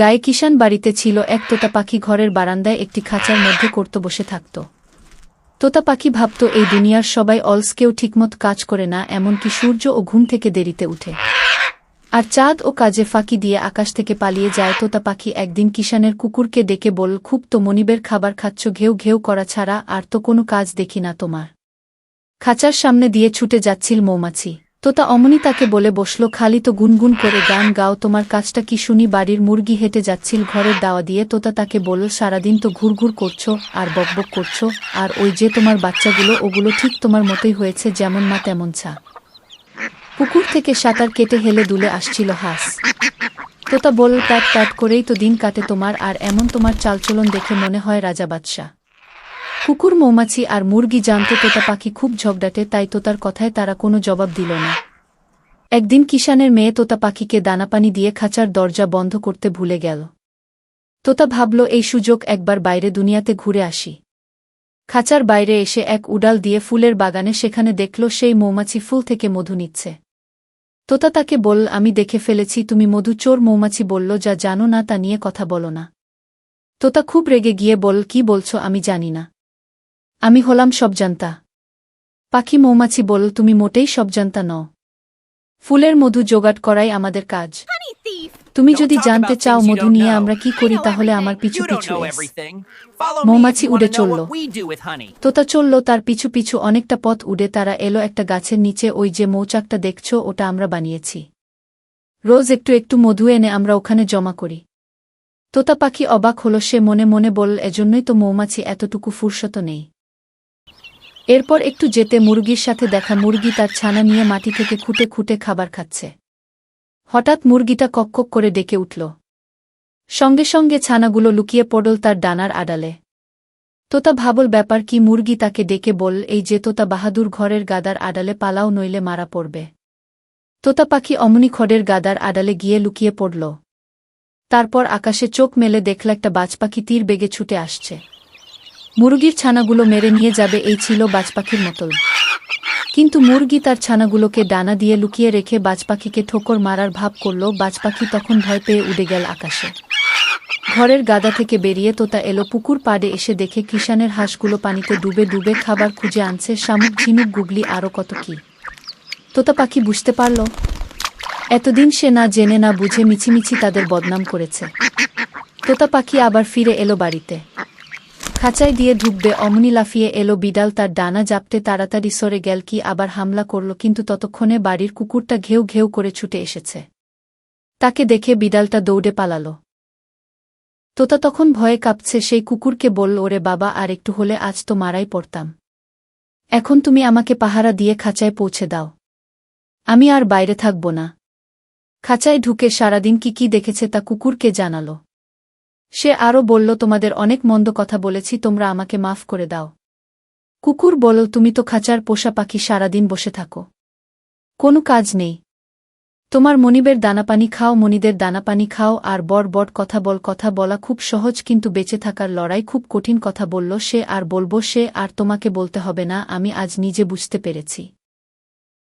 গায়ে কিষান বাড়িতে ছিল, এক তোতা পাখি ঘরের বারান্দায় একটি খাঁচার মধ্যে করত বসে থাকত। তোতা পাখি ভাবত, এই দুনিয়ার সবাই অলস কেউ ঠিকমত কাজ করে না, এমনকি সূর্য ও ঘুম থেকে দেরিতে উঠে। আর চাঁদ ও কাজে ফাঁকি দিয়ে আকাশ থেকে পালিয়ে যায়, তোতা পাখি একদিন কিষানের কুকুরকে ডেকে বল খুব তো মনিবের খাবার খাচ্ছ, ঘেউ ঘেউ করা ছাড়া আর তো কোনো কাজ দেখি না তোমার। খাঁচার সামনে দিয়ে ছুটে যাচ্ছিল মৌমাছি। তোতা অমনি তাকে বলে বসল, খালি তো গুনগুন করে গান গাও, তোমার কাজটা কি শুনি? বাড়ির মুরগি হেঁটে যাচ্ছিল, ঘরের দাওয়া দিয়ে তোতা তাকে বলল, সারাদিন তো ঘুরঘুর করছ, আর বকবক করছ, আর ওই যে তোমার বাচ্চাগুলো, ওগুলো ঠিক তোমার মতোই হয়েছে, যেমন মা তেমন ছা পুকুর থেকে সাঁতার কেটে হেলে দুলে আসছিল হাঁস। তোতা বলল, প্যাট প্যাট করেই তো দিন কাটে তোমার, আর এমন তোমার চালচলন দেখে মনে হয় রাজা বাদশাহ। কুকুর, মৌমাছি আর মুরগি জানতো তোতা পাখি খুব ঝগড়াটে, তাই তোতার কথায় তারা কোনো জবাব দিল না। একদিন কিষানের মেয়ে তোতা পাখিকে দানাপানি দিয়ে খাঁচার দরজা বন্ধ করতে ভুলে গেল। তোতা ভাবল, এই সুযোগ একবার বাইরে দুনিয়াতে ঘুরে আসি। খাঁচার বাইরে এসে এক উডাল দিয়ে ফুলের বাগানে সেখানে দেখল, সেই মৌমাছি ফুল থেকে মধু নিচ্ছে। তোতা তাকে বল আমি দেখে ফেলেছি, তুমি মধু চোর মৌমাছি বলল, যা জানো না তা নিয়ে কথা বলো না। তোতা খুব রেগে গিয়ে বল কি বলছো, আমি জানি না। আমি হলাম সবজান্তা পাখি মৌমাছি বল, তুমি মোটেই সবজান্তা নও। ফুলের মধু জোগাড় করাই আমাদের কাজ। তুমি যদি জানতে চাও মধু নিয়ে আমরা কি করি, তাহলে আমার পিছু পিছু মৌমাছি উড়ে চলল। তোতা চলল, তার পিছু পিছু অনেকটা পথ উড়ে তারা এলো একটা গাছের নিচে, ওই যে মৌচাকটা দেখছ, ওটা আমরা বানিয়েছি। রোজ একটু একটু মধু এনে আমরা ওখানে জমা করি। তোতা পাখি অবাক হল, সে মনে মনে বলল, এজন্যই তো মৌমাছি এতটুকু ফুরসত নেই। এরপর একটু যেতে মুরগির সাথে দেখা মুরগি তার ছানা নিয়ে মাটি থেকে খুঁটে খুঁটে খাবার খাচ্ছে। হঠাৎ মুরগিটা কক্কক করে ডেকে উঠল। সঙ্গে সঙ্গে ছানাগুলো লুকিয়ে পড়ল তার ডানার আড়ালে। তোতা ভাবল ব্যাপার কি মুরগি তাকে ডেকে বল, এই যে তোতা বাহাদুর ঘরের গাদার আড়ালে পালাও নইলে মারা পড়বে। তোতা পাখি অমনি খড়ের গাদার আড়ালে গিয়ে লুকিয়ে পড়ল। তারপর আকাশে চোখ মেলে দেখল একটা বাজপাখি তীর বেগে ছুটে আসছে। মুরগির ছানাগুলো মেরে নিয়ে যাবে, এই ছিল বাজপাখির মতল কিন্তু মুরগি তার ছানাগুলোকে ডানা দিয়ে লুকিয়ে রেখে বাজপাখিকে ঠোকর মারার ভাব করল, বাজপাখি তখন ভয় পেয়ে উড়ে গেল আকাশে। ঘরের গাদা থেকে বেরিয়ে তোতা এলো, পুকুর পাড়ে এসে দেখে কিষানের হাঁসগুলো পানিতে ডুবে ডুবে খাবার খুঁজে আনছে, শামুক, ঝিনুক, গুগলি আরও কত কি। তোতা পাখি বুঝতে পারল। এতদিন সে না জেনে না বুঝে মিছিমিছি তাদের বদনাম করেছে। তোতা পাখি আবার ফিরে এলো বাড়িতে। খাঁচায় দিয়ে ঢুকবে অমনি লাফিয়ে এলো বিড়াল। তার ডানা জাপতে তাড়াতাড়ি সরে গেল কি, আবার হামলা করল কিন্তু ততক্ষণে বাড়ির কুকুরটা ঘেউ ঘেউ করে ছুটে এসেছে। তাকে দেখে বিড়ালটা দৌড়ে পালাল। তোতা তখন ভয়ে কাঁপছে, সেই কুকুরকে বলল, ওরে বাবা আর একটু হলে আজ তো মারাই পড়তাম। এখন তুমি আমাকে পাহারা দিয়ে খাঁচায় পৌঁছে দাও। আমি আর বাইরে থাকব না। খাঁচায় ঢুকে সারাদিন কি কি দেখেছে তা কুকুরকে জানালো। সে আরও বলল, তোমাদের অনেক মন্দ কথা বলেছি, তোমরা আমাকে মাফ করে দাও। কুকুর বলল, তুমি তো খাঁচার পোষা পাখি, সারাদিন বসে থাকো। কোনো কাজ নেই। তোমার মনিবের দানাপানি খাও, মনিদের দানাপানি খাও, আর বড় বড় কথা বল, কথা বলা খুব সহজ, কিন্তু বেঁচে থাকার লড়াই খুব কঠিন কথা বলল সে, আর বলব সে, আর তোমাকে বলতে হবে না, আমি আজ নিজে বুঝতে পেরেছি।